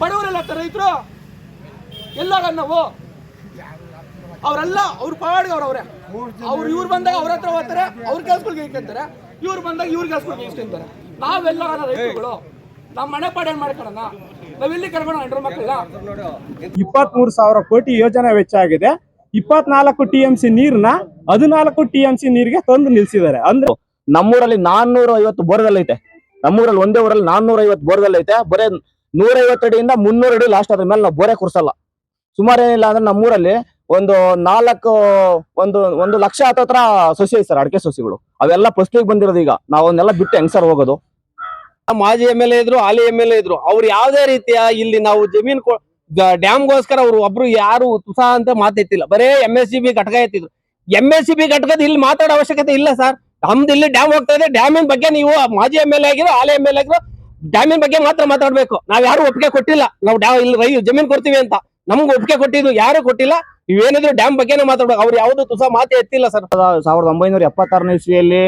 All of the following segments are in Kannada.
ಬಡವರೆಲ್ಲ ರೈತರು ಎಲ್ಲಾಗ ನಾವು ಅವರೆಲ್ಲ ಅವ್ರ ಪಾಡಿಗೆ ಅವ್ರವ್ರೆ ಅವ್ರು. ಇವ್ರು ಬಂದಾಗ ಅವ್ರ ಹತ್ರ ಹೋಗ್ತಾರೆ ಅವ್ರ ಕೆಲ್ಸಗಳಿಗೆ ಇಟ್ಕೊಂತಾರೆ ಇವ್ರು ಬಂದಾಗ ಇವ್ರ ಕೆಲ್ಸಗಳಿಗೆ ಇಸ್ಕೊಂತಾರೆ ನಾವೆಲ್ಲ ರೈತರುಗಳು. ನಮ್ಮ ಮನೆ ಪಾಡೇನ್ ಏನ್ ಮಾಡ್ಕೊಳ್ಳೋಣ? ನಾವೆಲ್ಲಿ ಕರ್ಕೊಂಡು ಹೆಂಡ್ರ ಮಕ್ಕಳ ಇಪ್ಪತ್ಮೂರು ಸಾವಿರ ಕೋಟಿ ಯೋಜನೆ ವೆಚ್ಚ ಆಗಿದೆ. ಇಪ್ಪತ್ನಾಲ್ಕು ಟಿ ಎಂ ಸಿ ನೀರ್ನ ಹದಿನಾಲ್ಕು ಟಿ ಎಂ ಸಿ ನೀರಿಗೆ ತಂದು ನಿಲ್ಸಿದ್ದಾರೆ. ಅಂದ್ರೆ ನಮ್ಮೂರಲ್ಲಿ ನಾನ್ನೂರ ಐವತ್ತು ಬೋರ್ವೆಲ್ ಐತೆ ನಮ್ಮೂರಲ್ಲಿ ಒಂದೇ ಊರಲ್ಲಿ ನಾನ್ನೂರ ಐವತ್ತು ಬೋರ್ವೆಲ್ ಐತೆ ಬರೇ ನೂರ ಐವತ್ತು ಅಡಿಯಿಂದ ಮುನ್ನೂರು ಅಡಿ ಲಾಸ್ಟ್ ಅದ್ರ ಮೇಲೆ ನಾವು ಬೋರೆ ಕುರ್ಸಲ್ಲ. ಸುಮಾರು ಏನಿಲ್ಲ ಅಂದ್ರೆ ನಮ್ಮೂರಲ್ಲಿ ಒಂದು ನಾಲ್ಕು, ಒಂದು ಒಂದು ಲಕ್ಷ ಹತ್ತತ್ರ ಸಸಿ ಐತೆ ಸರ್ ಅಡಿಕೆ ಸಸಿಗಳು. ಅವೆಲ್ಲ ಫಸ್ಟಿಗೆ ಬಂದಿರೋದು ಈಗ. ನಾವು ಅವನ್ನೆಲ್ಲ ಬಿಟ್ಟು ಹೆಂಗ್ ಸರ್ ಹೋಗೋದು? ಮಾಜಿ ಎಂ ಎಲ್ ಎ ಇದ್ರು, ಹಾಲಿ ಎಂ ಎಲ್ ಎ ಇದ್ರು, ಅವ್ರು ಯಾವುದೇ ರೀತಿಯ ಇಲ್ಲಿ ನಾವು ಜಮೀನ್ ಡ್ಯಾಮ್ಗೋಸ್ಕರ ಅವ್ರು ಒಬ್ರು ಯಾರು ಉತ್ಸಾಹ ಅಂತ ಮಾತೆತ್ತಿಲ್ಲ ಬರೇ ಎಂ ಎಸ್ ಸಿ ಬಿ ಘಟಕ ಎತ್ತಿದ್ರು. ಎಂ ಎಸ್ ಸಿ ಬಿ ಘಟಕದ ಇಲ್ಲಿ ಮಾತಾಡೋ ಅವಶ್ಯಕತೆ ಇಲ್ಲ ಸರ್ ನಮ್ದು ಇಲ್ಲಿ ಡ್ಯಾಮ್ ಹೋಗ್ತಾ ಇದೆ, ಡ್ಯಾಮಿನ ಬಗ್ಗೆ ನೀವು ಮಾಜಿ ಎಂ ಎಲ್ ಎ ಆಗಿರೋ, ಹಾಲಿ ಎಂ ಎಲ್ ಎ ಆಗಿರೋ ಡ್ಯಾಮಿನ ಬಗ್ಗೆ ಮಾತ್ರ ಮಾತಾಡ್ಬೇಕು. ನಾವ್ ಯಾರು ಒಪ್ಪಿಗೆ ಕೊಟ್ಟಿಲ್ಲ. ನಾವು ಡ್ಯಾಮ್ ಇಲ್ಲಿ ರೈ ಜಮೀನ್ ಕೊಡ್ತೀವಿ ಅಂತ. ನಮ್ಗೆ ಒಪ್ಪಿಗೆ ಕೊಟ್ಟಿದ್ದು ಯಾರು ಕೊಟ್ಟಿಲ್ಲ. ಇವೇನಿದ್ರು ಡ್ಯಾಮ್ ಬಗ್ಗೆನೇ ಮಾತಾಡ್ಬೇಕು. ಅವ್ರು ಯಾವ್ದು ತುಸ ಮಾತೆ ಎತ್ತಿಲ್ಲ ಸರ್. ಸಾವಿರದ ಒಂಬೈನೂರ ಎಪ್ಪತ್ತಾರನೇ ಇಸ್ವಿಯಲ್ಲಿ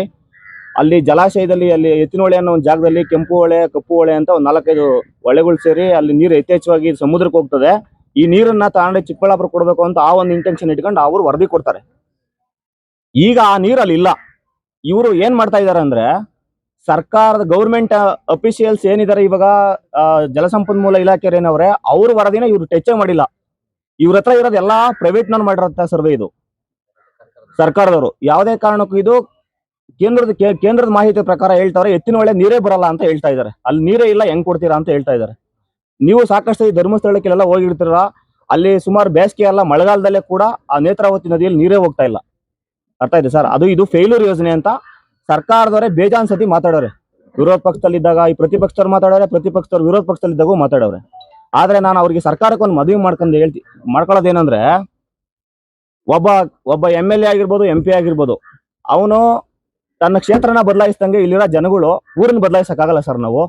ಅಲ್ಲಿ ಜಲಾಶಯದಲ್ಲಿ ಅಲ್ಲಿ ಎತ್ತಿನಹೊಳೆ ಅನ್ನೋ ಒಂದು ಜಾಗದಲ್ಲಿ ಕೆಂಪು ಹೊಳೆ, ಕಪ್ಪು ಹೊಳೆ ಅಂತ ಒಂದು ನಾಲ್ಕೈದು ಹೊಳೆಗಳು ಸೇರಿ ಅಲ್ಲಿ ನೀರು ಯಥೇಚ್ಛವಾಗಿ ಸಮುದ್ರಕ್ಕೆ ಹೋಗ್ತದೆ. ಈ ನೀರನ್ನ ತಗೊಂಡು ಚಿಕ್ಕಬಳ್ಳಾಪುರ ಕೊಡಬೇಕು ಅಂತ ಆ ಒಂದು ಇಂಟೆನ್ಷನ್ ಇಟ್ಕೊಂಡು ಅವರು ವರದಿ ಕೊಡ್ತಾರೆ. ಈಗ ಆ ನೀರಲ್ಲಿ ಇಲ್ಲ. ಇವರು ಏನ್ ಮಾಡ್ತಾ ಇದಾರೆ ಅಂದ್ರೆ ಸರ್ಕಾರದ ಗೌರ್ಮೆಂಟ್ ಅಫಿಷಿಯಲ್ಸ್ ಏನಿದ್ದಾರೆ ಇವಾಗ ಜಲಸಂಪನ್ಮೂಲ ಇಲಾಖೆಯವ್ರು ಏನವ್ರೆ, ಅವ್ರ ವರದಿನ ಇವ್ರು ಟಚ್ ಮಾಡಿಲ್ಲ. ಇವ್ರ ಹತ್ರ ಇರೋದು ಎಲ್ಲಾ ಪ್ರೈವೇಟ್ ನಾನು ಮಾಡಿರೋ ಸರ್ವೆ ಇದು. ಸರ್ಕಾರದವರು. ಯಾವುದೇ ಕಾರಣಕ್ಕೂ ಇದು ಕೇಂದ್ರದ ಕೇಂದ್ರದ ಮಾಹಿತಿ ಪ್ರಕಾರ ಹೇಳ್ತಾರೆ ಎತ್ತಿನ ಒಳ್ಳೆ ನೀರೇ ಬರಲ್ಲ ಅಂತ ಹೇಳ್ತಾ ಇದ್ದಾರೆ ಅಲ್ಲಿ ನೀರೇ ಇಲ್ಲ, ಹೆಂಗ್ ಕೊಡ್ತೀರಾ ಅಂತ ಹೇಳ್ತಾ ಇದ್ದಾರೆ ನೀವು ಸಾಕಷ್ಟು ಈ ಧರ್ಮಸ್ಥಳಕ್ಕೆಲ್ಲ ಹೋಗಿರ್ತೀರ ಅಲ್ಲಿ ಸುಮಾರು ಬೇಸಿಗೆ ಅಲ್ಲ, ಮಳೆಗಾಲದಲ್ಲೇ ಕೂಡ ಆ ನೇತ್ರಾವತಿ ನದಿಯಲ್ಲಿ ನೀರೇ ಹೋಗ್ತಾ ಇಲ್ಲ. ಅರ್ಥ ಇದೆ ಸರ್? ಅದು, ಇದು ಫೇಲ್ಯೂರ್ ಯೋಜನೆ ಅಂತ ಸರ್ಕಾರದವರೇ ಬೇಜಾನ್ ಸತಿ ಮಾತಾಡೋರೆ. ವಿರೋಧ ಪಕ್ಷದಲ್ಲಿದ್ದಾಗ ಈ ಪ್ರತಿಪಕ್ಷದವ್ರು ಮಾತಾಡೋರೆ, ಪ್ರತಿಪಕ್ಷದವ್ರು ವಿರೋಧ ಪಕ್ಷದಲ್ಲಿದ್ದಾಗೂ ಮಾತಾಡೋರೆ. ಆದ್ರೆ ನಾನು ಅವ್ರಿಗೆ ಸರ್ಕಾರಕ್ಕೆ ಒಂದು ಮದುವೆ ಮಾಡ್ಕೊಂಡು ಹೇಳ್ತಿ, ಮಾಡ್ಕೊಳ್ಳೋದೇನಂದ್ರೆ, ಒಬ್ಬ ಒಬ್ಬ ಎಂ ಎಲ್ ಎ ಆಗಿರ್ಬೋದು, ಎಂ ಪಿ ಆಗಿರ್ಬೋದು, ಅವನು ತನ್ನ ಕ್ಷೇತ್ರನ ಬದಲಾಯಿಸ್ದಂಗೆ ಇಲ್ಲಿರೋ ಜನಗಳು ಊರನ್ನ ಬದಲಾಯಿಸಕ್ಕಾಗಲ್ಲ ಸರ್ ನಾವು.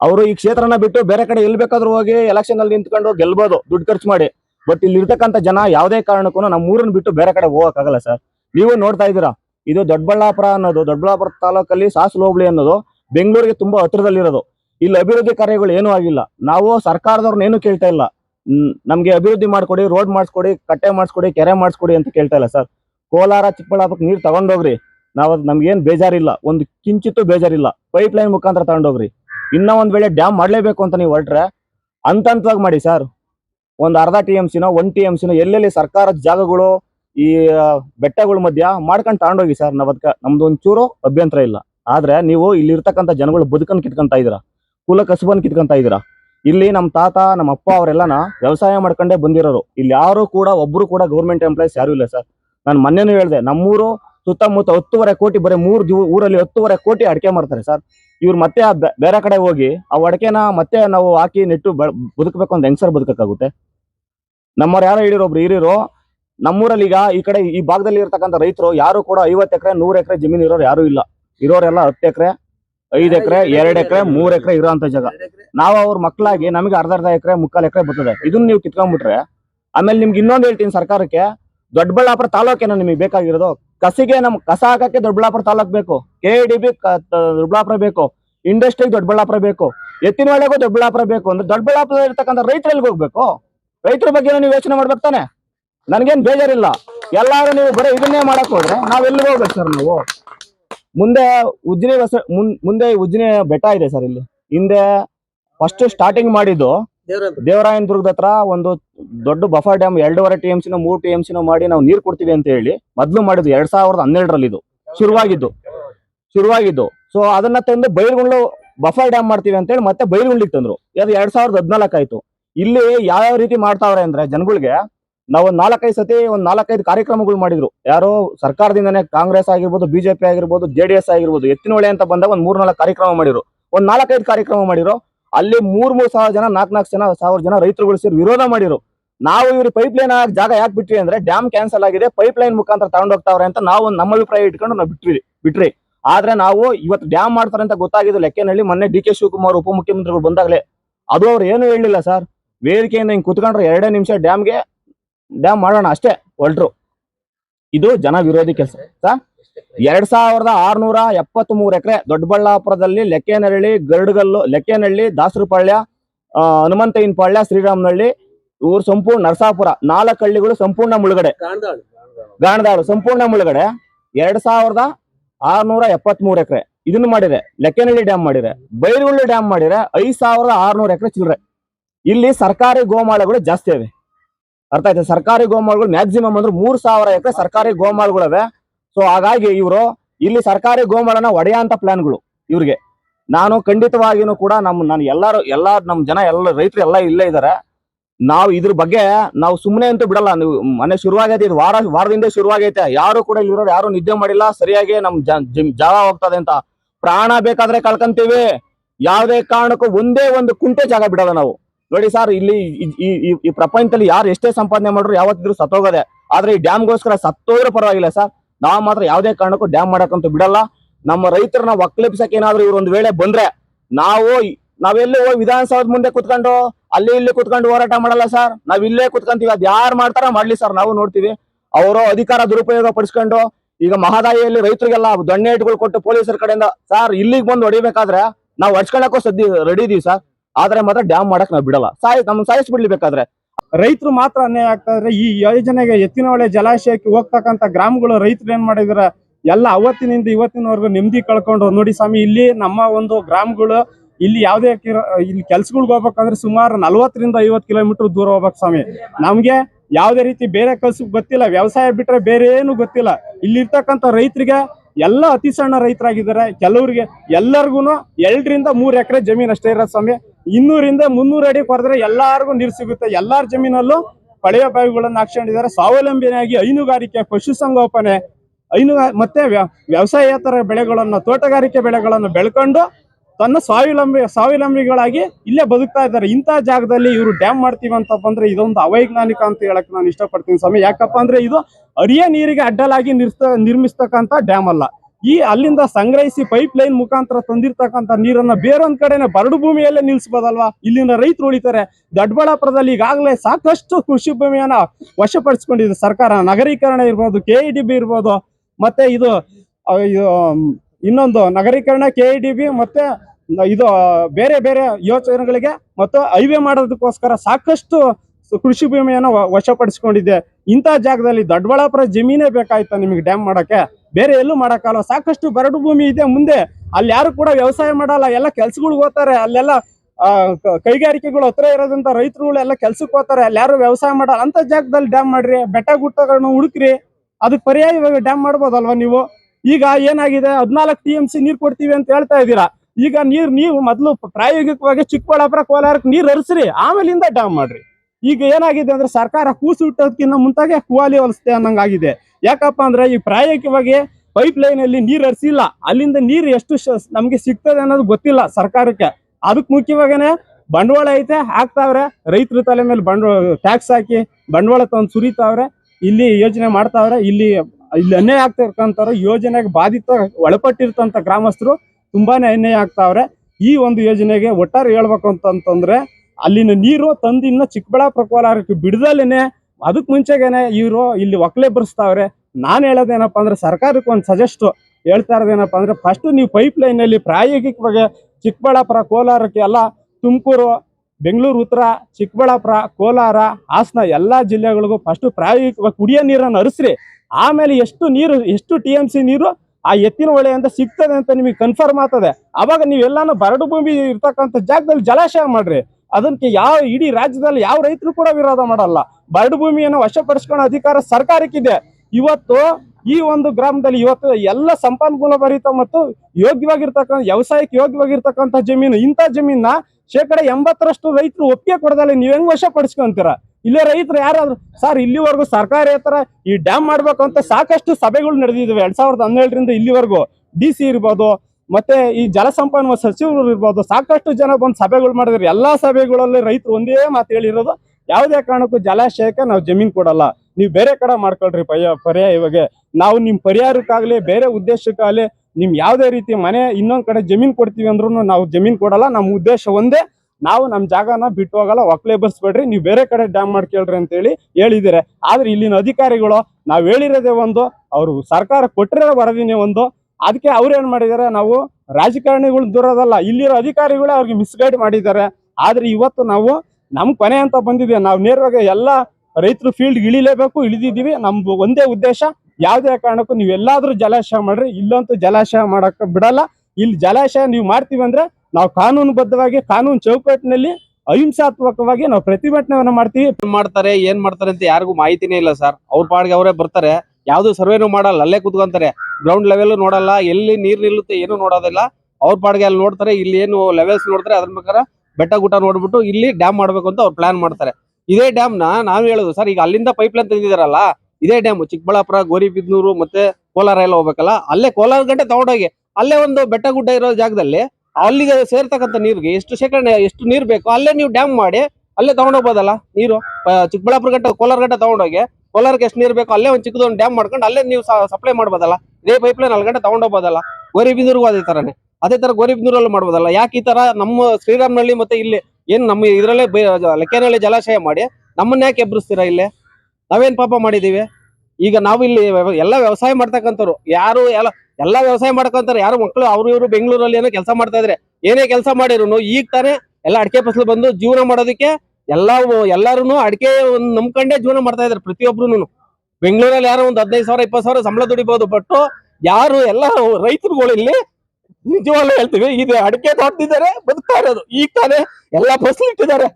ಅವರು ಈ ಕ್ಷೇತ್ರನ ಬಿಟ್ಟು ಬೇರೆ ಕಡೆ ಎಲ್ಲಿ ಬೇಕಾದ್ರೂ ಹೋಗಿ ಎಲೆಕ್ಷನ್ ಅಲ್ಲಿ ನಿಂತ್ಕೊಂಡು ಗೆಲ್ಬೋದು, ದುಡ್ಡು ಖರ್ಚು ಮಾಡಿ. ಬಟ್ ಇಲ್ಲಿ ಇರ್ತಕ್ಕಂಥ ಜನ ಯಾವುದೇ ಕಾರಣಕ್ಕೂ ನಮ್ಮ ಊರನ್ನ ಬಿಟ್ಟು ಬೇರೆ ಕಡೆ ಹೋಗಕ್ಕಾಗಲ್ಲ ಸರ್. ನೀವು ನೋಡ್ತಾ ಇದ್ದೀರಾ? ಇದು ದೊಡ್ಡಬಳ್ಳಾಪುರ ಅನ್ನೋದು, ದೊಡ್ಡಬಳ್ಳಾಪುರ ತಾಲೂಕಲ್ಲಿ ಸಾಸಲು ಹೋಬಳಿ ಅನ್ನೋದು ಬೆಂಗಳೂರಿಗೆ ತುಂಬಾ ಹತ್ತಿರದಲ್ಲಿರೋದು. ಇಲ್ಲಿ ಅಭಿವೃದ್ಧಿ ಕಾರ್ಯಗಳು ಏನೂ ಆಗಿಲ್ಲ. ನಾವು ಸರ್ಕಾರದವ್ರನ್ನ ಏನು ಕೇಳ್ತಾ ಇಲ್ಲ. ನಮಗೆ ಅಭಿವೃದ್ಧಿ ಮಾಡ್ಕೊಡಿ, ರೋಡ್ ಮಾಡಿಸ್ಕೊಡಿ, ಕಟ್ಟೆ ಮಾಡಿಸ್ಕೊಡಿ, ಕೆರೆ ಮಾಡಿಸ್ಕೊಡಿ ಅಂತ ಕೇಳ್ತಾ ಇಲ್ಲ ಸರ್. ಕೋಲಾರ, ಚಿಕ್ಕಬಳ್ಳಾಪುರಕ್ಕೆ ನೀರು ತಗೊಂಡೋಗ್ರಿ. ನಾವು ನಮ್ಗೇನು ಬೇಜಾರಿಲ್ಲ. ಒಂದು ಕಿಂಚಿತ್ತು ಬೇಜಾರಿಲ್ಲ. ಪೈಪ್ ಲೈನ್ ಮುಖಾಂತರ ತಗೊಂಡೋಗ್ರಿ. ಇನ್ನ ಒಂದ್ ವೇಳೆ ಡ್ಯಾಮ್ ಮಾಡ್ಲೇಬೇಕು ಅಂತ ನೀವು ಹೊರಟ್ರೆ ಹಂತ ಹಂತವಾಗಿ ಮಾಡಿ ಸರ್. ಒಂದು ಅರ್ಧ ಟಿ ಎಂ ಸಿನೋ ಒನ್ ಟಿ ಎಂ ಸಿನೋ ಎಲ್ಲೆಲ್ಲಿ ಸರ್ಕಾರದ ಜಾಗಗಳು ಈ ಬೆಟ್ಟಗಳ ಮಧ್ಯ ಮಾಡ್ಕೊಂಡು ತಗೊಂಡೋಗಿ ಸರ್ ನಾವ್ ಅದಕ್ಕೆ ನಮ್ದು ಒಂಚೂರು ಅಭ್ಯಂತರ ಇಲ್ಲ. ಆದ್ರೆ ನೀವು ಇಲ್ಲಿ ಇರ್ತಕ್ಕಂತ ಜನಗಳು ಬದುಕನ್ ಕಿತ್ಕೊಂತ ಇದೀರಾ ಕುಲ ಕಸುಬನ್ ಕಿತ್ಕೊಂತ ಇದೀರಾ ಇಲ್ಲಿ ನಮ್ಮ ತಾತ ನಮ್ಮ ಅಪ್ಪ ಅವರೆಲ್ಲನ ವ್ಯವಸಾಯ ಮಾಡ್ಕೊಂಡೇ ಬಂದಿರೋರು. ಇಲ್ಲಿ ಯಾರು ಕೂಡ, ಒಬ್ರು ಕೂಡ ಗೌರ್ಮೆಂಟ್ ಎಂಪ್ಲಾಯ್ಸ್ ಯಾರು ಇಲ್ಲ ಸರ್. ನಾನು ಮೊನ್ನೆನೂ ಹೇಳಿದೆ, ನಮ್ಮೂರು ಸುತ್ತಮುತ್ತ ಹತ್ತುವರೆ ಕೋಟಿ, ಬರೀ ಮೂರು ದಿವ್, ಊರಲ್ಲಿ ಹತ್ತುವರೆ ಕೋಟಿ ಅಡಿಕೆ ಮಾಡ್ತಾರೆ ಸರ್. ಇವ್ರು ಮತ್ತೆ ಬೇರೆ ಕಡೆ ಹೋಗಿ ಆ ಅಡಕೆನ ಮತ್ತೆ ನಾವು ಹಾಕಿ ನೆಟ್ಟು ಬದುಕಬೇಕು ಅಂತ ಹೆಂಗ್ ಸರ್ ಬದುಕಕ್ಕಾಗುತ್ತೆ? ನಮ್ಮವ್ರು ಯಾರೋ ಹೇಳಿರೋ ಒಬ್ರು ಹಿರಿಯರು ನಮ್ಮೂರಲ್ಲಿ ಈಗ ಈ ಕಡೆ ಈ ಭಾಗದಲ್ಲಿ ಇರ್ತಕ್ಕಂಥ ರೈತರು ಯಾರು ಕೂಡ ಐವತ್ತು ಎಕರೆ, ನೂರು ಎಕರೆ ಜಮೀನು ಇರೋರು ಯಾರು ಇಲ್ಲ. ಇರೋರೆಲ್ಲ ಹತ್ತು ಎಕರೆ, ಐದು ಎಕರೆ, ಎರಡು ಎಕರೆ, ಮೂರ್ ಎಕರೆ ಇರೋಂಥ ಜಾಗ. ನಾವು ಅವ್ರ ಮಕ್ಕಳಾಗಿ ನಮಗೆ ಅರ್ಧ ಅರ್ಧ ಎಕರೆ, ಮುಕ್ಕಾಲು ಎಕರೆ ಬರ್ತದೆ. ಇದನ್ನ ನೀವು ಕಿತ್ಕೊಂಡ್ಬಿಟ್ರೆ, ಆಮೇಲೆ ನಿಮ್ಗೆ ಇನ್ನೊಂದು ಹೇಳ್ತೀನಿ ಸರ್ಕಾರಕ್ಕೆ, ದೊಡ್ಡಬಳ್ಳಾಪುರ ತಾಲೂಕೇನ ನಿಮಗೆ ಬೇಕಾಗಿರೋದು. ಕಸಿಗೆ ನಮ್ ಕಸ ಹಾಕಕ್ಕೆ ದೊಡ್ಡಬಳ್ಳಾಪುರ ತಾಲೂಕ್ ಬೇಕು. ಕೆ ಡಿ ಬಿ ದೊಡ್ಡಬಳ್ಳಾಪುರ ಬೇಕು. ಇಂಡಸ್ಟ್ರಿಗೆ ದೊಡ್ಡಬಳ್ಳಾಪುರ ಬೇಕು. ಎತ್ತಿನ ಒಳಗೂ ದೊಡ್ಡಬಳ್ಳಾಪುರ ಬೇಕು. ಅಂದ್ರೆ ದೊಡ್ಡಬಳ್ಳಾಪುರ ಇರ್ತಕ್ಕಂಥ ರೈತರಲ್ಲಿ ಹೋಗ್ಬೇಕು? ರೈತರ ಬಗ್ಗೆ ನೀವು ಯೋಚನೆ ಮಾಡ್ಬೇಕು ತಾನೆ? ನನ್ಗೇನ್ ಬೇಜಾರಿಲ್ಲ. ಎಲ್ಲಾರು ನೀವು ಬರೀ ಇದನ್ನೇ ಮಾಡಕ್ ಹೋದ್ರೆ ನಾವ್ ಎಲ್ಲಿ ಹೋಗ್ಬೇಕು ಸರ್ ನಾವು? ಮುಂದೆ ಉಜ್ಜಿನಿ ಬಸ ಮುಂದೆ ಉಜ್ಜಿನಿ ಬೆಟ್ಟ ಇದೆ ಸರ್ ಇಲ್ಲಿ. ಹಿಂದೆ ಫಸ್ಟ್ ಸ್ಟಾರ್ಟಿಂಗ್ ಮಾಡಿದ್ದು ದೇವರಾಯನ ದುರ್ಗದ ಹತ್ರ ಒಂದು ದೊಡ್ಡ ಬಫರ್ ಡ್ಯಾಮ್ ಎರಡೂವರೆ ಟಿ ಎಂ ಸಿನ ಮೂರು ಟಿ ಎಂ ಸಿನ ಮಾಡಿ ನಾವು ನೀರ್ ಕೊಡ್ತೀವಿ ಅಂತ ಹೇಳಿ ಮೊದ್ಲು ಮಾಡಿದ್ದು ಎರಡ್ ಸಾವಿರದ ಹನ್ನೆರಡರಲ್ಲಿ ಇದು. ಶುರುವಾಗಿದ್ದು. ಶುರುವಾಗಿದ್ದು. ಸೊ ಅದನ್ನ ತಂದು ಬೈಲ್ಗುಂಡ್ಲು ಬಫರ್ ಡ್ಯಾಮ್ ಮಾಡ್ತೀವಿ ಅಂತ ಹೇಳಿ ಮತ್ತೆ ಬೈಲ್ಗುಂಡ್ಲಿಗೆ ತಂದ್ರು. ಅದು ಎರಡ್ ಸಾವಿರದ ಹದಿನಾಲ್ಕು ಆಯ್ತು. ಇಲ್ಲಿ ಯಾವ್ಯಾವ ರೀತಿ ಮಾಡ್ತಾವ್ರೆ ಅಂದ್ರೆ ಜನಗಳಿಗೆ ನಾವು ಒಂದ್ ನಾಲ್ಕೈದು ಸತಿ, ಒಂದ್ ನಾಲ್ಕೈದು ಕಾರ್ಯಕ್ರಮಗಳು ಮಾಡಿದ್ರು. ಯಾರೋ ಸರ್ಕಾರದಿಂದನೇ ಕಾಂಗ್ರೆಸ್ ಆಗಿರ್ಬೋದು, ಬಿಜೆಪಿ ಆಗಿರ್ಬೋದು ಜೆಡಿಎಸ್ ಆಗಿರ್ಬೋದು ಎತ್ತಿನೊಳೆ ಅಂತ ಬಂದಾಗ ಒಂದ್ ಮೂರ್ ನಾಲ್ಕು ಕಾರ್ಯಕ್ರಮ ಮಾಡಿದ್ರು. ಒಂದ್ ನಾಲ್ಕೈದು ಕಾರ್ಯಕ್ರಮ ಮಾಡಿದ್ರು. ಅಲ್ಲಿ ಮೂರ್ ಮೂರ್ ಸಾವಿರ ಜನ, ನಾಲ್ಕ್ ನಾಲ್ಕು ಜನ, ಸಾವಿರ ಜನ ರೈತರುಗಳು ಸೇರಿ ವಿರೋಧ ಮಾಡಿರು ನಾವು ಇವ್ರು ಪೈಪ್ ಲೈನ್ ಜಾಗ ಯಾಕೆ ಬಿಟ್ವಿ ಅಂದ್ರೆ ಡ್ಯಾಮ್ ಕ್ಯಾನ್ಸಲ್ ಆಗಿದೆ ಪೈಪ್ ಲೈನ್ ಮುಖಾಂತರ ತಗೊಂಡೋಗ್ತಾವ್ರೆ ಅಂತ ನಾವು ನಮ್ಮ ಅಭಿಪ್ರಾಯ ಇಟ್ಕೊಂಡು ನಾವು ಬಿಟ್ವಿ, ಬಿಟ್ರಿ. ಆದ್ರೆ ನಾವು ಇವತ್ತು ಡ್ಯಾಮ್ ಮಾಡ್ತಾರೆ ಅಂತ ಗೊತ್ತಾಗಿದ್ದು ಲೆಕ್ಕನಲ್ಲಿ ಮೊನ್ನೆ ಡಿ ಕೆ ಶಿವಕುಮಾರ್ ಉಪಮುಖ್ಯಮಂತ್ರಿಗಳು ಬಂದಾಗಲೇ. ಅದು ಅವ್ರು ಏನು ಹೇಳಿಲ್ಲ ಸರ್? ವೇದಿಕೆಯಿಂದ ಹಿಂಗ್ ಕುತ್ಕೊಂಡ್ರೆ ಎರಡೇ ನಿಮಿಷ ಡ್ಯಾಮ್ಗೆ ಡ್ಯಾಮ್ ಮಾಡೋಣ ಅಷ್ಟೇ ಒಲ್ಟ್ರು. ಇದು ಜನ ವಿರೋಧಿ ಕೆಲಸ. ಎರಡ್ ಸಾವಿರದ ಆರ್ನೂರ ಎಪ್ಪತ್ತ್ ಮೂರು ಎಕರೆ ದೊಡ್ಡಬಳ್ಳಾಪುರದಲ್ಲಿ ಲೆಕ್ಕೇನಹಳ್ಳಿ ಗರುಡಗಲ್ಲು ಲೆಕ್ಕೇನಹಳ್ಳಿ ದಾಸರಪಾಳ್ಯ ಆ, ಹನುಮಂತಯ್ಯನ ಪಾಳ್ಯ ಶ್ರೀರಾಮನಹಳ್ಳಿ ಊರು ಸಂಪೂರ್ಣ ನರಸಾಪುರ ನಾಲ್ಕು ಹಳ್ಳಿಗಳು ಸಂಪೂರ್ಣ ಮುಳುಗಡೆ. ಗಾಣದಾಳು ಸಂಪೂರ್ಣ ಮುಳುಗಡೆ. ಎರಡ್ ಸಾವಿರದ ಆರ್ನೂರ ಎಪ್ಪತ್ಮೂರು ಎಕರೆ ಇದನ್ನು ಮಾಡಿದೆ ಲೆಕ್ಕನಹಳ್ಳಿ ಡ್ಯಾಮ್ ಮಾಡಿದೆ ಬೈರುಗುಳ್ಳಿ ಡ್ಯಾಮ್ ಮಾಡಿದ್ರೆ ಐದ್ ಸಾವಿರದ ಆರ್ನೂರ ಎಕರೆ ಚಿಲ್ಲರೆ ಇಲ್ಲಿ ಸರ್ಕಾರಿ ಗೋಮಾಳಗಳು ಜಾಸ್ತಿ ಇವೆ. ಅರ್ಥ ಆಯ್ತಾ? ಸರ್ಕಾರಿ ಗೋಮಾಳಗಳು ಮ್ಯಾಕ್ಸಿಮಮ್ ಅಂದ್ರೆ ಮೂರ್ ಸಾವಿರ ಎಕರೆ ಸರ್ಕಾರಿ ಗೋಮಾಳ್ಗಳವೆ. ಸೊ ಹಾಗಾಗಿ ಇವರು ಇಲ್ಲಿ ಸರ್ಕಾರಿ ಗೋಮಾಳನ ಒಡೆಯಂತ ಪ್ಲಾನ್ಗಳು ಇವ್ರಿಗೆ. ನಾನು ಖಂಡಿತವಾಗಿನೂ ಕೂಡ ನಮ್ಮ ನಾನು ಎಲ್ಲಾರು, ಎಲ್ಲಾ ನಮ್ ಜನ, ಎಲ್ಲ ರೈತರು ಎಲ್ಲ ಇಲ್ಲೇ ಇದಾರೆ. ನಾವು ಇದ್ರ ಬಗ್ಗೆ ನಾವು ಸುಮ್ಮನೆ ಅಂತೂ ಬಿಡಲ್ಲ. ನೀವು ಮನೆ ಶುರುವಾಗೈತೆ, ಇದು ವಾರ, ವಾರದಿಂದ ಶುರುವಾಗೈತೆ. ಯಾರು ಕೂಡ ಇಲ್ಲಿರೋರು ಯಾರು ನಿದ್ದೆ ಮಾಡಿಲ್ಲ. ಸರಿಯಾಗಿ ನಮ್ ಜಾಗ ಹೋಗ್ತದೆ ಅಂತ. ಪ್ರಾಣ ಬೇಕಾದ್ರೆ ಕಳ್ಕಂತೀವಿ. ಯಾವುದೇ ಕಾರಣಕ್ಕೂ ಒಂದೇ ಒಂದು ಕುಂಟೆ ಜಾಗ ಬಿಡಲ್ಲ ನಾವು. ನೋಡಿ ಸರ್, ಇಲ್ಲಿ ಈ- ಪ್ರಪಂಚದಲ್ಲಿ ಯಾರು ಎಷ್ಟೇ ಸಂಪಾದನೆ ಮಾಡ್ರು ಯಾವತ್ತಿದ್ರು ಸತ್ತೋಗದೆ. ಆದ್ರೆ ಈ ಡ್ಯಾಮ್ಗೋಸ್ಕರ ಸತ್ತೋದ್ರೂ ಪರವಾಗಿಲ್ಲ ಸರ್. ನಾವು ಮಾತ್ರ ಯಾವುದೇ ಕಾರಣಕ್ಕೂ ಡ್ಯಾಮ್ ಮಾಡಕ್ಕಂತೂ ಬಿಡಲ್ಲ. ನಮ್ಮ ರೈತರನ್ನ ಒಕ್ಕಲಿಪ್ಸಕ್ಕೆ ಏನಾದ್ರು ಇವ್ರು ಒಂದ್ ವೇಳೆ ಬಂದ್ರೆ ನಾವು ನಾವೆಲ್ಲಿ ಹೋಗಿ ವಿಧಾನಸೌಧ ಮುಂದೆ ಕುತ್ಕೊಂಡು, ಅಲ್ಲಿ ಇಲ್ಲಿ ಕುತ್ಕೊಂಡು ಹೋರಾಟ ಮಾಡಲ್ಲ ಸರ್. ನಾವ್ ಇಲ್ಲೇ ಕುತ್ಕೊಂತೀವಿ. ಅದ್ ಯಾರು ಮಾಡ್ತಾರ ಮಾಡ್ಲಿ ಸರ್. ನಾವು ನೋಡ್ತೀವಿ. ಅವರು ಅಧಿಕಾರ ದುರುಪಯೋಗ ಪಡಿಸ್ಕೊಂಡು, ಈಗ ಮಹದಾಯಿಯಲ್ಲಿ ರೈತರಿಗೆಲ್ಲ ದೊಣ್ಣೆ ಇಟ್ಗಳು ಕೊಟ್ಟು ಪೊಲೀಸರ ಕಡೆಯಿಂದ ಸರ್ ಇಲ್ಲಿಗೆ ಬಂದು ಹೊಡಿಬೇಕಾದ್ರೆ ನಾವು ಹಚ್ಕೊಳಕ್ಕೂ ಸದ್ಯ ರೆಡಿ ಇದೀವಿ ಸರ್. ಆದ್ರೆ ಮಾತ್ರ ಡ್ಯಾಮ್ ಮಾಡಕ್ ನಾವು ಬಿಡಲ್ಲ. ಸಾಯ್, ನಮ್ ಸಾಯಿಸ್ಬಿಡ್ಲಿ ಬೇಕಾದ್ರೆ. ರೈತರು ಮಾತ್ರ ಅನ್ಯಾಯ ಆಗ್ತಾ ಇದ್ರೆ ಈ ಯೋಜನೆಗೆ ಎತ್ತಿನಹೊಳೆ ಜಲಾಶಯಕ್ಕೆ ಹೋಗ್ತಕ್ಕಂತ ಗ್ರಾಮಗಳು ರೈತರು ಏನ್ ಮಾಡಿದಾರೆ? ಎಲ್ಲ ಅವತ್ತಿನಿಂದ ಇವತ್ತಿನವರೆಗೂ ನೆಮ್ಮದಿ ಕಳ್ಕೊಂಡು, ನೋಡಿ ಸ್ವಾಮಿ, ಇಲ್ಲಿ ನಮ್ಮ ಒಂದು ಗ್ರಾಮಗಳು, ಇಲ್ಲಿ ಯಾವುದೇ ಇಲ್ಲಿ ಕೆಲ್ಸಗಳಿಗೆ ಹೋಗ್ಬೇಕಂದ್ರೆ ಸುಮಾರು ನಲ್ವತ್ತರಿಂದ ಐವತ್ ಕಿಲೋಮೀಟರ್ ದೂರ ಹೋಗ್ಬೇಕು ಸ್ವಾಮಿ. ನಮ್ಗೆ ಯಾವುದೇ ರೀತಿ ಬೇರೆ ಕೆಲ್ಸಕ್ಕೆ ಗೊತ್ತಿಲ್ಲ, ವ್ಯವಸಾಯ ಬಿಟ್ರೆ ಬೇರೆ ಏನು ಗೊತ್ತಿಲ್ಲ. ಇಲ್ಲಿರ್ತಕ್ಕಂಥ ರೈತರಿಗೆ ಎಲ್ಲ ಅತಿ ಸಣ್ಣ ರೈತರಾಗಿದ್ದಾರೆ. ಕೆಲವರಿಗೆ ಎಲ್ಲರಿಗೂ ಎರಡರಿಂದ ಮೂರು ಎಕರೆ ಜಮೀನು ಅಷ್ಟೇ ಇರೋದು ಸ್ವಾಮಿ. ಇನ್ನೂರಿಂದ ಮುನ್ನೂರು ಅಡಿ ಕೊರೆದ್ರೆ ಎಲ್ಲಾರ್ಗು ನೀರು ಸಿಗುತ್ತೆ. ಎಲ್ಲಾರ್ ಜಮೀನಲ್ಲೂ ಪಳೆಯ ಬಾವಿಗಳನ್ನ ಹಾಕ್ಸ್ಕೊಂಡಿದ್ದಾರೆ. ಸ್ವಾವಲಂಬಿಯಾಗಿ ಹೈನುಗಾರಿಕೆ ಪಶುಸಂಗೋಪನೆ ಹೈನು ಮತ್ತೆ ವ್ಯ- ವ್ಯವಸಾಯೇತರ ಬೆಳೆಗಳನ್ನ, ತೋಟಗಾರಿಕೆ ಬೆಳೆಗಳನ್ನು ಬೆಳ್ಕೊಂಡು ತನ್ನ ಸ್ವಾವಲಂಬಿ ಸ್ವಾವಲಂಬಿಗಳಾಗಿ ಇಲ್ಲೇ ಬದುಕ್ತಾ ಇದ್ದಾರೆ. ಇಂಥ ಜಾಗದಲ್ಲಿ ಇವರು ಡ್ಯಾಮ್ ಮಾಡ್ತೀವಿ ಅಂತ ಬಂದ್ರೆ ಇದೊಂದು ಅವೈಜ್ಞಾನಿಕ ಅಂತ ಹೇಳಕ್ ನಾನು ಇಷ್ಟಪಡ್ತೀನಿ ಸ್ವಾಮಿ. ಯಾಕಪ್ಪ ಅಂದ್ರೆ ಇದು ಅರಿಯ ನೀರಿಗೆ ಅಡ್ಡಲಾಗಿ ನಿರ್ತ ನಿರ್ಮಿಸ್ತಕ್ಕಂಥ ಡ್ಯಾಮ್ ಅಲ್ಲ. ಈ ಅಲ್ಲಿಂದ ಸಂಗ್ರಹಿಸಿ ಪೈಪ್ ಲೈನ್ ಮುಖಾಂತರ ತಂದಿರ್ತಕ್ಕಂಥ ನೀರನ್ನ ಬೇರೊಂದ್ ಕಡೆನೆ ಬರಡು ಭೂಮಿಯಲ್ಲೇ ನಿಲ್ಸ್ಬೋದಲ್ವಾ? ಇಲ್ಲಿನ ರೈತರು ಉಳಿತಾರೆ. ದೊಡ್ಡಬಳ್ಳಾಪುರದಲ್ಲಿ ಈಗಾಗಲೇ ಸಾಕಷ್ಟು ಕೃಷಿ ಭೂಮಿಯನ್ನ ವಶಪಡಿಸಿಕೊಂಡಿದೆ ಸರ್ಕಾರ. ನಗರೀಕರಣ ಇರ್ಬೋದು ಕೆ ಇ ಬಿ ಇರ್ಬೋದು, ಮತ್ತೆ ಇದು ಇನ್ನೊಂದು ನಗರೀಕರಣ ಕೆ ಬಿ ಮತ್ತೆ ಇದು ಬೇರೆ ಬೇರೆ ಯೋಜನೆಗಳಿಗೆ ಮತ್ತು ಹೈವೇ ಮಾಡೋದಕ್ಕೋಸ್ಕರ ಸಾಕಷ್ಟು ಕೃಷಿ ಭೂಮಿಯನ್ನ ವಶಪಡಿಸಿಕೊಂಡಿದೆ. ಇಂಥ ಜಾಗದಲ್ಲಿ ದೊಡ್ಡಬಳ್ಳಾಪುರ ಜಮೀನೇ ಬೇಕಾಯ್ತಾ ನಿಮಗೆ ಡ್ಯಾಮ್ ಮಾಡಕ್ಕೆ? ಬೇರೆ ಎಲ್ಲೂ ಮಾಡಕ್ಕಲ್ಲ ಸಾಕಷ್ಟು ಬರಡು ಭೂಮಿ ಇದೆ ಮುಂದೆ. ಅಲ್ಲಿ ಯಾರು ಕೂಡ ವ್ಯವಸಾಯ ಮಾಡಲ್ಲ. ಎಲ್ಲ ಕೆಲ್ಸಗಳಿಗೆ ಹೋಗ್ತಾರೆ. ಅಲ್ಲೆಲ್ಲ ಕೈಗಾರಿಕೆಗಳು ಹತ್ರ ಇರೋದಂತ ರೈತರುಗಳು ಎಲ್ಲ ಕೆಲ್ಸಕ್ಕೆ ಹೋಗ್ತಾರೆ. ಅಲ್ಲಿ ಯಾರು ವ್ಯವಸಾಯ ಮಾಡಲ್ಲ. ಅಂತ ಜಾಗದಲ್ಲಿ ಡ್ಯಾಮ್ ಮಾಡ್ರಿ. ಬೆಟ್ಟ ಗುಟ್ಟಗಳನ್ನ ಹುಡುಕ್ರಿ. ಅದಕ್ಕೆ ಪರ್ಯಾಯವಾಗಿ ಡ್ಯಾಮ್ ಮಾಡ್ಬೋದಲ್ವಾ ನೀವು? ಈಗ ಏನಾಗಿದೆ? ಹದ್ನಾಲ್ಕು ಟಿ ಎಂ ಸಿ ನೀರ್ ಕೊಡ್ತೀವಿ ಅಂತ ಹೇಳ್ತಾ ಇದ್ದೀರಾ? ಈಗ ನೀರ್, ನೀವು ಮೊದಲು ಪ್ರಾಯೋಗಿಕವಾಗಿ ಚಿಕ್ಕಬಳ್ಳಾಪುರ ಕೋಲಾರಕ್ಕೆ ನೀರ್ ಹರಿಸ್ರಿ. ಆಮೇಲಿಂದ ಡ್ಯಾಮ್ ಮಾಡ್ರಿ. ಈಗ ಏನಾಗಿದೆ ಅಂದ್ರೆ ಸರ್ಕಾರ ಕೂಸು ಇಟ್ಟೋದಕ್ಕಿಂತ ಮುಂತಾಗೆ ಕುವಾಲಿ ಹೊಲಿಸುತ್ತೆ ಅನ್ನಂಗಾಗಿದೆ. ಯಾಕಪ್ಪ ಅಂದ್ರೆ ಈ ಪ್ರಾಯೋಗಿಕವಾಗಿ ಪೈಪ್ ಲೈನ್ ಅಲ್ಲಿ ನೀರು ಹರಿಸಿಲ್ಲ. ಅಲ್ಲಿಂದ ನೀರು ಎಷ್ಟು ನಮ್ಗೆ ಸಿಗ್ತದೆ ಅನ್ನೋದು ಗೊತ್ತಿಲ್ಲ ಸರ್ಕಾರಕ್ಕೆ. ಅದಕ್ಕೆ ಮುಖ್ಯವಾಗೇನೆ ಬಂಡವಾಳ ಐತೆ, ಹಾಕ್ತಾವ್ರೆ. ರೈತರ ತಲೆ ಮೇಲೆ ಬಂಡವಾಳ ಟ್ಯಾಕ್ಸ್ ಹಾಕಿ ಬಂಡವಾಳ ತಂದು ಸುರಿತಾವ್ರೆ. ಇಲ್ಲಿ ಯೋಜನೆ ಮಾಡ್ತಾವ್ರೆ. ಇಲ್ಲಿ ಇಲ್ಲಿ ಅನ್ಯಾಯ ಆಗ್ತಾ ಇರ್ತಕ್ಕಂಥವ್ರು ಯೋಜನೆಗೆ ಬಾಧಿತ ಒಳಪಟ್ಟಿರ್ತಂತ ಗ್ರಾಮಸ್ಥರು ತುಂಬಾನೇ ಅನ್ಯಾಯ ಆಗ್ತಾವ್ರೆ. ಈ ಒಂದು ಯೋಜನೆಗೆ ಒಟ್ಟಾರೆ ಹೇಳ್ಬೇಕು ಅಂತಂತಂದ್ರೆ ಅಲ್ಲಿನ ನೀರು ತಂದು ಇನ್ನ ಚಿಕ್ಕಬಳ್ಳಾಪುರ ಕೋಲಾರಕ್ಕೆ ಬಿಡದಲ್ಲೇನೆ ಅದಕ್ಕೆ ಮುಂಚೆಗೇನೆ ಇವರು ಇಲ್ಲಿ ಒಕ್ಕಲೆ ಬರ್ಸ್ತಾವ್ರೆ. ನಾನ್ ಹೇಳೋದೇನಪ್ಪ ಅಂದ್ರೆ ಸರ್ಕಾರಕ್ಕೆ ಒಂದು ಸಜೆಸ್ಟ್ ಹೇಳ್ತಾ ಇರೋದೇನಪ್ಪ ಅಂದ್ರೆ ಫಸ್ಟ್ ನೀವು ಪೈಪ್ ಲೈನ್ ಅಲ್ಲಿ ಪ್ರಾಯೋಗಿಕವಾಗಿ ಚಿಕ್ಕಬಳ್ಳಾಪುರ, ಕೋಲಾರಕ್ಕೆ ಎಲ್ಲ ತುಮಕೂರು, ಬೆಂಗಳೂರು ಉತ್ತರ, ಚಿಕ್ಕಬಳ್ಳಾಪುರ, ಕೋಲಾರ, ಹಾಸನ ಎಲ್ಲಾ ಜಿಲ್ಲೆಗಳಿಗೂ ಫಸ್ಟ್ ಪ್ರಾಯೋಗಿಕವಾಗಿ ಕುಡಿಯೋ ನೀರನ್ನು ಹರಿಸ್ರಿ. ಆಮೇಲೆ ಎಷ್ಟು ನೀರು, ಎಷ್ಟು ಟಿ ಎಂ ಸಿ ನೀರು ಆ ಎತ್ತಿನ ಅಂತ ಸಿಗ್ತದೆ ಅಂತ ನಿಮಗೆ ಕನ್ಫರ್ಮ್ ಆಗ್ತದೆ. ಅವಾಗ ನೀವೆಲ್ಲಾನು ಬರಡು ಭೂಮಿ ಇರ್ತಕ್ಕಂಥ ಜಾಗದಲ್ಲಿ ಜಲಾಶಯ ಮಾಡ್ರಿ. ಅದಕ್ಕೆ ಯಾವ ಇಡೀ ರಾಜ್ಯದಲ್ಲಿ ಯಾವ ರೈತರು ಕೂಡ ವಿರೋಧ ಮಾಡಲ್ಲ. ಬರಡು ಭೂಮಿಯನ್ನು ವಶಪಡಿಸ್ಕೊಳ್ಳೋ ಅಧಿಕಾರ ಸರ್ಕಾರಕ್ಕಿದೆ. ಇವತ್ತು ಈ ಒಂದು ಗ್ರಾಮದಲ್ಲಿ ಇವತ್ತು ಎಲ್ಲ ಸಂಪನ್ಮೂಲ ಭರಿತ ಮತ್ತು ಯೋಗ್ಯವಾಗಿರ್ತಕ್ಕಂಥ, ವ್ಯವಸಾಯಕ್ಕೆ ಯೋಗ್ಯವಾಗಿರ್ತಕ್ಕಂಥ ಜಮೀನು, ಇಂಥ ಜಮೀನ ಶೇಕಡ ಎಂಬತ್ತರಷ್ಟು ರೈತರು ಒಪ್ಪಿಗೆ ಕೊಡದಲ್ಲ ನೀವು ಹೆಂಗ್ ವಶಪಡಿಸ್ಕೊಂತೀರ? ಇಲ್ಲೇ ರೈತರು ಯಾರಾದ್ರು, ಸರ್, ಇಲ್ಲಿವರೆಗೂ ಸರ್ಕಾರೇತರ ಈ ಡ್ಯಾಮ್ ಮಾಡ್ಬೇಕು ಅಂತ ಸಾಕಷ್ಟು ಸಭೆಗಳು ನಡೆದಿದ್ದಾವೆ. ಎರಡ್ ಸಾವಿರದ ಹನ್ನೆರಡರಿಂದ ಇಲ್ಲಿವರೆಗೂ ಡಿ ಸಿ ಇರ್ಬೋದು ಮತ್ತೆ ಈ ಜಲಸಂಪನ್ಮೂಲ ಸಚಿವರು ಇರ್ಬೋದು, ಸಾಕಷ್ಟು ಜನ ಬಂದು ಸಭೆಗಳು ಮಾಡಿದ್ರು. ಎಲ್ಲಾ ಸಭೆಗಳಲ್ಲಿ ರೈತರು ಒಂದೇ ಮಾತು ಹೇಳಿರೋದು, ಯಾವುದೇ ಕಾರಣಕ್ಕೂ ಜಲಾಶಯಕ್ಕೆ ನಾವು ಜಮೀನ್ ಕೊಡಲ್ಲ. ನೀವು ಬೇರೆ ಕಡೆ ಮಾಡ್ಕೊಳ್ರಿ ಪರ್ಯಾಯ ಇವಾಗ. ನಾವು ನಿಮ್ ಪರಿಹಾರಕ್ಕಾಗ್ಲಿ, ಬೇರೆ ಉದ್ದೇಶಕ್ಕಾಗ್ಲಿ, ನಿಮ್ ಯಾವುದೇ ರೀತಿ ಮನೆ ಇನ್ನೊಂದ್ ಕಡೆ ಜಮೀನ್ ಕೊಡ್ತೀವಿ ಅಂದ್ರೂ ನಾವು ಜಮೀನ್ ಕೊಡಲ್ಲ. ನಮ್ಮ ಉದ್ದೇಶ ಒಂದೇ, ನಾವು ನಮ್ಮ ಜಾಗನ ಬಿಟ್ಟು ಹೋಗಲ್ಲ ಒಕ್ಲೆ ಬರ್ಸ್ಬೇಡ್ರಿ ನೀವು ಬೇರೆ ಕಡೆ ಡ್ಯಾಮ್ ಮಾಡ್ಕೇಳ್ರಿ ಅಂತೇಳಿ ಹೇಳಿದಿರ. ಆದ್ರೆ ಇಲ್ಲಿನ ಅಧಿಕಾರಿಗಳು, ನಾವು ಹೇಳಿರೋದೇ ಒಂದು, ಅವರು ಸರ್ಕಾರ ಕೊಟ್ಟಿರೋ ವರದಿನೇ ಒಂದು ಅದಕ್ಕೆ ಅವ್ರು ಏನ್ ಮಾಡಿದ್ದಾರೆ ನಾವು ರಾಜಕಾರಣಿಗಳು ದೂರದಲ್ಲ ಇಲ್ಲಿರೋ ಅಧಿಕಾರಿಗಳೇ ಅವ್ರಿಗೆ ಮಿಸ್ಗೈಡ್ ಮಾಡಿದ್ದಾರೆ. ಆದ್ರೆ ಇವತ್ತು ನಾವು ನಮ್ ಕೊನೆ ಅಂತ ಬಂದಿದೆ. ನಾವು ನೇರವಾಗಿ ಎಲ್ಲ ರೈತರು ಫೀಲ್ಡ್ ಇಳಿಲೇಬೇಕು, ಇಳಿದಿದ್ದೀವಿ. ನಮ್ದು ಒಂದೇ ಉದ್ದೇಶ, ಯಾವುದೇ ಕಾರಣಕ್ಕೂ ನೀವು ಎಲ್ಲಾದ್ರೂ ಜಲಾಶಯ ಮಾಡ್ರಿ. ಇಲ್ಲಂತೂ ಜಲಾಶಯ ಮಾಡಕ್ ಬಿಡಲ್ಲ. ಇಲ್ಲಿ ಜಲಾಶಯ ನೀವು ಮಾಡ್ತೀವಿ ಅಂದ್ರೆ ನಾವು ಕಾನೂನುಬದ್ಧವಾಗಿ, ಕಾನೂನು ಚೌಕಟ್ಟಿನಲ್ಲಿ ಅಹಿಂಸಾತ್ಮಕವಾಗಿ ನಾವು ಪ್ರತಿಭಟನೆಯನ್ನ ಮಾಡ್ತೀವಿ. ಮಾಡ್ತಾರೆ, ಏನ್ ಮಾಡ್ತಾರೆ ಅಂತ ಯಾರಿಗೂ ಮಾಹಿತಿನೇ ಇಲ್ಲ ಸರ್. ಅವ್ರ ಪಾಡಿಗೆ ಅವರೇ ಬರ್ತಾರೆ. ಯಾವ್ದು ಸರ್ವೇನು ಮಾಡಲ್ಲ, ಅಲ್ಲೇ ಕುತ್ಕೊಂತಾರೆ. ಗ್ರೌಂಡ್ ಲೆವೆಲ್ ನೋಡಲ್ಲ, ಎಲ್ಲಿ ನೀರ್ ನಿಲ್ಲುತ್ತೆ ಏನು ನೋಡೋದಿಲ್ಲ. ಅವ್ರ ಪಾಡಿಗೆ ಅಲ್ಲಿ ನೋಡ್ತಾರೆ, ಇಲ್ಲಿ ಏನು ಲೆವೆಲ್ಸ್ ನೋಡ್ತಾರೆ, ಅದ್ರ ಪ್ರಕಾರ ಬೆಟ್ಟ ಗುಟ್ಟ ನೋಡ್ಬಿಟ್ಟು ಇಲ್ಲಿ ಡ್ಯಾಮ್ ಮಾಡ್ಬೇಕು ಅಂತ ಅವ್ರು ಪ್ಲಾನ್ ಮಾಡ್ತಾರೆ. ಇದೇ ಡ್ಯಾಮ್ನ ನಾವ್ ಹೇಳುದು, ಸರ್, ಈಗ ಅಲ್ಲಿಂದ ಪೈಪ್ ಲೈನ್ ತಂದಿದಾರಲ್ಲ ಇದೇ ಡ್ಯಾಮ್ ಚಿಕ್ಕಬಳ್ಳಾಪುರ, ಗೋರಿಬಿದ್ನೂರು ಮತ್ತೆ ಕೋಲಾರ ಎಲ್ಲ ಹೋಗ್ಬೇಕಲ್ಲ, ಅಲ್ಲೇ ಕೋಲಾರ ಗಂಟೆ ತಗೊಂಡೋಗಿ, ಅಲ್ಲೇ ಒಂದು ಬೆಟ್ಟ ಗುಡ್ಡ ಇರೋ ಜಾಗದಲ್ಲಿ ಅಲ್ಲಿಗೆ ಸೇರ್ತಕ್ಕಂಥ ನೀರಿಗೆ ಎಷ್ಟು ಶೇಖರಣೆ ಎಷ್ಟು ನೀರ್ ಬೇಕು ಅಲ್ಲೇ ನೀವು ಡ್ಯಾಮ್ ಮಾಡಿ, ಅಲ್ಲೇ ತಗೊಂಡೋಗ್ಬೋದಲ್ಲ ನೀರು? ಚಿಕ್ಕಬಳ್ಳಾಪುರ ಗಂಟೆ, ಕೋಲಾರ ಗಂಟೆ ತಗೊಂಡೋಗಿ ಕೋಲಾರಕ್ಕೆ ಎಷ್ಟು ನೀರು ಬೇಕು ಅಲ್ಲೇ ಒಂದು ಚಿಕ್ಕದೊಂದು ಡ್ಯಾಮ್ ಮಾಡ್ಕೊಂಡು ಅಲ್ಲೇ ನೀವು ಸಪ್ಲೈ ಮಾಡ್ಬೋದಲ್ಲ. ಇದೇ ಪೈಪ್ ಲೈನ್ ಅಲ್ಲಿ ಗಂಟೆ ತಗೊಂಡೋಗ್ಬೋದಲ್ಲ ಗೋರಿಬಿಂದೂರಿಗೂ ಅದೇ ತರನೇ. ಅದೇ ತರ ಗೋರಿಬಿಂದೂರಲ್ಲಿ ಮಾಡ್ಬೋದಲ್ಲ. ಯಾಕೆ ಈ ತರ ನಮ್ಮ ಶ್ರೀರಾಮನಹಳ್ಳಿ ಮತ್ತೆ ಇಲ್ಲಿ ಏನ್ ನಮ್ಮ ಇದರಲ್ಲೇ ಲಕ್ಕೇನಹಳ್ಳಿ ಜಲಾಶಯ ಮಾಡಿ ನಮ್ಮನ್ನ ಯಾಕೆ ಎಬ್ಬರಿಸ್ತೀರಾ ಇಲ್ಲಿ? ನಾವೇನ್ ಪಾಪ ಮಾಡಿದೀವಿ? ಈಗ ನಾವು ಇಲ್ಲಿ ಎಲ್ಲ ವ್ಯವಸಾಯ ಮಾಡ್ತಕ್ಕಂಥವ್ರು. ಯಾರು ಎಲ್ಲ ಎಲ್ಲ ವ್ಯವಸಾಯ ಮಾಡ್ಕೊಂತಾರೆ. ಯಾರು ಮಕ್ಕಳು ಅವ್ರು ಇವರು ಬೆಂಗಳೂರಲ್ಲಿ ಏನೋ ಕೆಲಸ ಮಾಡ್ತಾ ಇದ್ರೆ ಏನೇ ಕೆಲಸ ಮಾಡಿದ್ರು ಈಗ ತಾನೇ ಎಲ್ಲ ಅಡಿಕೆ ಫಸಲು ಬಂದು ಜೀವನ ಮಾಡೋದಕ್ಕೆ ಎಲ್ಲಾ ಎಲ್ಲಾರು ಅಡಿಕೆ ಒಂದ್ ನಂಬ್ಕೊಂಡೇ ಜೀವನ ಮಾಡ್ತಾ ಇದಾರೆ ಪ್ರತಿಯೊಬ್ರು ಬೆಂಗಳೂರಲ್ಲಿ ಯಾರೋ ಒಂದ್ ಹದಿನೈದು ಸಾವಿರ, ಇಪ್ಪತ್ತು ಸಾವಿರ ಸಂಬಳ ದುಡಿಬಹುದು ಬಟ್ ಯಾರು ಎಲ್ಲ ರೈತರುಗಳು ಇಲ್ಲಿ ನಿಜವಾಗ್ಲೂ ಹೇಳ್ತೀವಿ, ಇದು ಅಡಿಕೆ ತೋಟದಿದ್ದಾರೆ ಬದುಕ್ತಾ ಇರೋದು. ಈಗ ತಾನೇ ಎಲ್ಲಾ ಫಸಲು ಇಟ್ಟಿದ್ದಾರೆ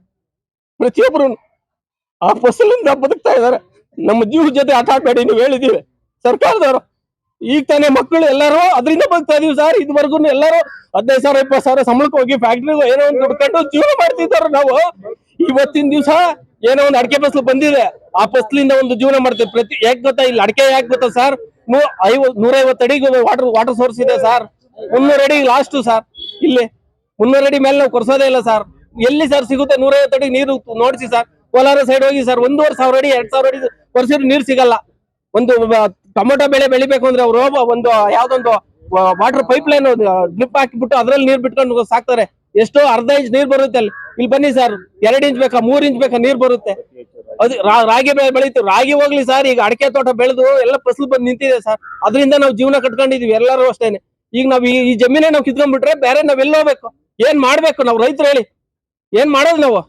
ಪ್ರತಿಯೊಬ್ಬರು ಆ ಫಸಲಿಂದ ಬದುಕ್ತಾ ಇದ್ದಾರೆ. ನಮ್ಮ ಜೀವ ಜೊತೆ ಆಟ ಆಡ್ಬೇಡಿ, ನೀವು ಹೇಳಿದೀವಿ ಸರ್ಕಾರದವರು. ಈಗ ತಾನೇ ಮಕ್ಕಳು ಎಲ್ಲರೂ ಅದರಿಂದ ಬದುಕ್ತಾ ಇದೀವಿ ಸರ್. ಇದುವರೆಗೂ ಎಲ್ಲರೂ ಹದಿನೈದು ಸಾವಿರ, ಇಪ್ಪತ್ತು ಸಾವಿರ ಸಂಬಳಕ್ಕೆ ಹೋಗಿ ಫ್ಯಾಕ್ಟ್ರಿಗೆ ಏನೋ ಒಂದು ದುಡ್ಕೊಂಡು ಜೀವನ ಮಾಡ್ತಿದ್ದಾರೆ ನಾವು. ಇವತ್ತಿನ ದಿವಸ ಏನೋ ಒಂದು ಅಡಕೆ ಫಸಲು ಬಂದಿದೆ. ಆ ಫಸಲಿಂದ ಒಂದು ಜೀವನ ಮಾಡ್ತೀವಿ. ಪ್ರತಿ ಯಾಕೆ ಗೊತ್ತಾ? ಇಲ್ಲಿ ಅಡಕೆ ಯಾಕೆ ಗೊತ್ತಾ ಸರ್ ಐವತ್, ನೂರೈವತ್ತು ಅಡಿಗೆ ವಾಟರ್ ವಾಟರ್ ಸೋರ್ಸ್ ಇದೆ ಸರ್ ಮುನ್ನೂರು ಅಡಿ ಲಾಸ್ಟ್ ಸರ್ ಇಲ್ಲಿ ಮುನ್ನೂರು ಅಡಿ ಮೇಲೆ ನಾವು ಕೊರ್ಸೋದೇ ಇಲ್ಲ ಸರ್ ಎಲ್ಲಿ ಸರ್ ಸಿಗುತ್ತೆ? ನೂರೈವತ್ತು ಅಡಿ ನೀರು ನೋಡಿಸಿ ಸರ್ ಕೋಲಾರ ಸೈಡ್ ಹೋಗಿ ಸರ್ ಒಂದೂವರೆ ಸಾವಿರ ಅಡಿ, ಎರಡ್ ಸಾವಿರ ಅಡಿ ಕೊರ್ಸಿದ್ರು ನೀರು ಸಿಗಲ್ಲ. ಒಂದು ಟೊಮೊಟೊ ಬೆಳೆ ಬೆಳಿಬೇಕು ಅಂದ್ರೆ ಅವರು ಒಂದು ಯಾವ್ದೊಂದು ವಾಟರ್ ಪೈಪ್ ಲೈನ್ ಡ್ರಿಪ್ ಹಾಕಿಬಿಟ್ಟು ಅದ್ರಲ್ಲಿ ನೀರ್ ಬಿಟ್ಕೊಂಡು ಸಾಕ್ತಾರೆ. ಎಷ್ಟೋ ಅರ್ಧ ಇಂಚ್ ನೀರ್ ಬರುತ್ತೆ ಅಲ್ಲಿ. ಇಲ್ಲಿ ಬನ್ನಿ ಸರ್ ಎರಡ್ ಇಂಚ್ ಬೇಕಾ, ಮೂರ್ ಇಂಚ್ ಬೇಕಾ ನೀರ್ ಬರುತ್ತೆ. ಅದು ರಾಗಿ ಬೆಳೆ ಬೆಳೀತು. ರಾಗಿ ಹೋಗ್ಲಿ ಸರ್ ಈಗ ಅಡಿಕೆ ತೋಟ ಬೆಳೆದು ಎಲ್ಲ ಫಸಲು ಬಂದು ನಿಂತಿದೆ ಸರ್ ಅದರಿಂದ ನಾವು ಜೀವನ ಕಟ್ಕೊಂಡಿದೀವಿ ಎಲ್ಲರೂ ಅಷ್ಟೇನೆ. ಈಗ ನಾವ್ ಈ ಜಮೀನೇ ನಾವು ಕಿತ್ಕೊಂಡ್ಬಿಟ್ರೆ ಬೇರೆ ನಾವ್ ಎಲ್ಲಿ ಹೋಗ್ಬೇಕು? ಏನ್ ಮಾಡ್ಬೇಕು ನಾವು ರೈತರು ಹೇಳಿ. ಏನ್ ಮಾಡೋದು ನಾವು?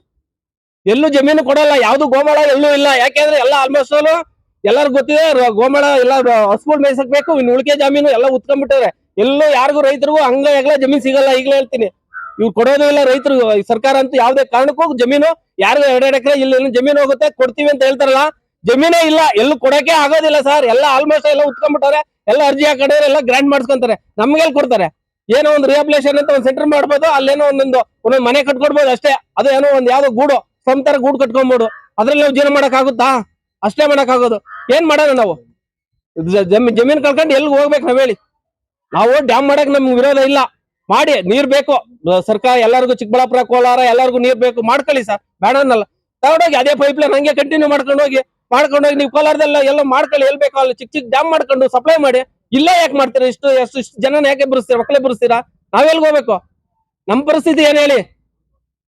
ಎಲ್ಲೂ ಜಮೀನು ಕೊಡಲ್ಲ, ಯಾವ್ದು ಗೋಮಾಳ ಎಲ್ಲೂ ಇಲ್ಲ. ಯಾಕೆಂದ್ರೆ ಎಲ್ಲ ಆಲ್ಮೋಸ್ಟ್ ಎಲ್ಲರಿಗೂ ಗೊತ್ತಿದೆ ಗೋಮಾಳ ಎಲ್ಲ ಹಸ್ಗಳು ಮೇಯ್ಸಕ್ ಬೇಕು, ಇನ್ನು ಉಳಿಕೆ ಜಮೀನು ಎಲ್ಲ ಉತ್ಕೊಂಡ್ಬಿಟ್ಟಿದ್ರೆ. ಎಲ್ಲೂ ಯಾರಿಗೂ ರೈತರಿಗೂ ಹಂಗ ಎಲ್ಲ ಜಮೀನ್ ಸಿಗಲ್ಲ, ಈಗಲೇ ಹೇಳ್ತೀನಿ. ಇವ್ರು ಕೊಡೋದೇ ಇಲ್ಲ ರೈತರು. ಸರ್ಕಾರ ಅಂತೂ ಯಾವ್ದೇ ಕಾರಣಕ್ಕೂ ಜಮೀನು, ಯಾರಿಗೂ ಎರಡೆರಡು ಎಕರೆ ಇಲ್ಲಿ ಜಮೀನು ಹೋಗುತ್ತೆ, ಕೊಡ್ತೀವಿ ಅಂತ ಹೇಳ್ತಾರಲ್ಲ, ಜಮೀನೇ ಇಲ್ಲ. ಎಲ್ಲೂ ಕೊಡಕ್ಕೆ ಆಗೋದಿಲ್ಲ ಸರ್. ಎಲ್ಲ ಆಲ್ಮೋಸ್ಟ್ ಎಲ್ಲ ಉತ್ಕೊಂಡ್ಬಿಟ್ಟಾರೆ ಎಲ್ಲ ಅರ್ಜಿ ಕಡೆ ಎಲ್ಲ ಗ್ರ್ಯಾಂಡ್ ಮಾಡ್ಸ್ಕೊಂತಾರೆ. ನಮ್ಗೆ ಎಲ್ಲಿ ಕೊಡ್ತಾರೆ? ಏನೋ ಒಂದು ರಿಹಾಬಿಲೇಷನ್ ಅಂತ ಒಂದು ಸೆಂಟರ್ ಮಾಡ್ಬೋದು, ಅಲ್ಲೇನೋ ಒಂದೊಂದು ಒಂದೊಂದು ಮನೆ ಕಟ್ಕೊಡ್ಬೋದು ಅಷ್ಟೇ. ಅದು ಏನೋ ಒಂದು ಯಾವ್ದೋ ಗೂಡು, ಸ್ವಂತರ ತರ ಗೂಡು ಕಟ್ಕೊಂಬೋದು. ಅದ್ರಲ್ಲಿ ನಾವು ಜೀವನ ಮಾಡಕ್ ಆಗುತ್ತಾ? ಅಷ್ಟೇ ಮಾಡಕ್ ಆಗೋದು. ಏನ್ ಮಾಡೋಣ ನಾವು? ಜಮೀನ್ ಕಳ್ಕೊಂಡು ಎಲ್ಲಿ ಹೋಗ್ಬೇಕು ನಾವ್ ಹೇಳಿ? ನಾವು ಡ್ಯಾಮ್ ಮಾಡಕ್ ನಮ್ಗೆ ವಿರೋಧ ಇಲ್ಲ. ಮಾಡಿ ನೀರ್ ಬೇಕು. ಸರ್ಕಾರ ಎಲ್ಲರಿಗೂ ಚಿಕ್ಕಬಳ್ಳಾಪುರ, ಕೋಲಾರ ಎಲ್ಲರಿಗೂ ನೀರ್ ಬೇಕು. ಮಾಡ್ಕೊಳ್ಳಿ ಸರ್. ಬೇಡ ಅನ್ನಲ್ಲ. ತಗೊಂಡೋಗಿ ಅದೇ ಪೈಪ್ ಲೈನ್ ಹಂಗೆ ಕಂಟಿನ್ಯೂ ಮಾಡ್ಕೊಂಡು ಹೋಗಿ ಮಾಡ್ಕೊಂಡು ಹೋಗಿ ನೀವು ಕೋಲಾರದಲ್ಲ ಎಲ್ಲ ಮಾಡ್ಕೊಳ್ಳಿ. ಎಲ್ಲಿ ಬೇಕೋ ಅಲ್ಲಿ ಚಿಕ್ಕ ಚಿಕ್ಕ ಡ್ಯಾಮ್ ಮಾಡ್ಕೊಂಡು ಸಪ್ಲೈ ಮಾಡಿ. ಇಲ್ಲೇ ಯಾಕೆ ಮಾಡ್ತೀರಾ? ಇಷ್ಟು, ಎಷ್ಟು, ಇಷ್ಟು ಜನನ ಯಾಕೆ ಬರಿಸ್ತೀರಾ? ಮಕ್ಕಳೇ ಬರಿಸ್ತೀರಾ? ನಾವೆಲ್ಗೆ ಹೋಗ್ಬೇಕು? ನಮ್ ಪರಿಸ್ಥಿತಿ ಏನ್ ಹೇಳಿ?